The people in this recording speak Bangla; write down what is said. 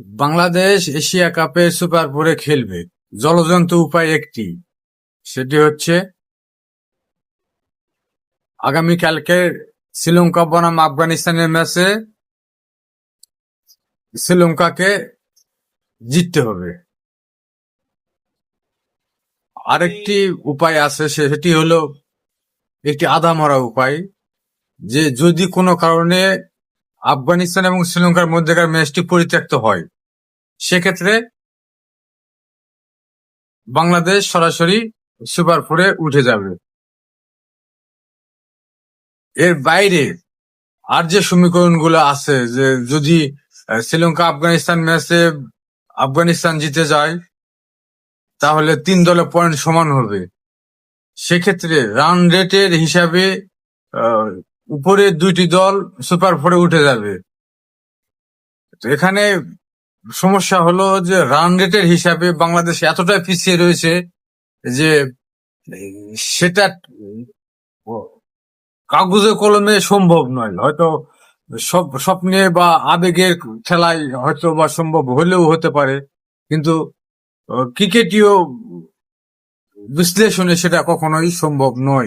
বাংলাদেশ এশিয়া কাপে সুপার ফোরে খেলবে। জলজন্ত উপায় একটি। সেটি হচ্ছে আগামীকালকে শ্রীলঙ্কা বনাম আফগানিস্তানের ম্যাচে শ্রীলঙ্কাকে জিততে হবে। আরেকটি উপায় আছে, সেটি হলো একটি আধা মরা উপায়, যে যদি কোনো কারণে আফগানিস্তান এবং শ্রীলঙ্কার মধ্যেকার ম্যাচটি পরিত্যক্ত হয়। সেক্ষেত্রে বাংলাদেশ সরাসরি সুপার ফোরে উঠে যাবে। এর বাইরে আর যে সমীকরণগুলো আছে, যে যদি শ্রীলঙ্কা আফগানিস্তান ম্যাচে আফগানিস্তান জিতে যায়, তাহলে তিন দলে পয়েন্ট সমান হবে। সেক্ষেত্রে রান রেটের হিসাবে উপরে দুইটি দল সুপার ফোরে উঠে যাবে। এখানে সমস্যা হলো যে রান রেটের হিসাবে বাংলাদেশ এতটাই পিছিয়ে রয়েছে যে সেটা কাগজে কলমে সম্ভব নয়। হয়তো সব স্বপ্নে বা আবেগের খেলায় হয়তো বা সম্ভব হলেও হতে পারে, কিন্তু ক্রিকেটীয় বিশ্লেষণে সেটা কখনোই সম্ভব নয়।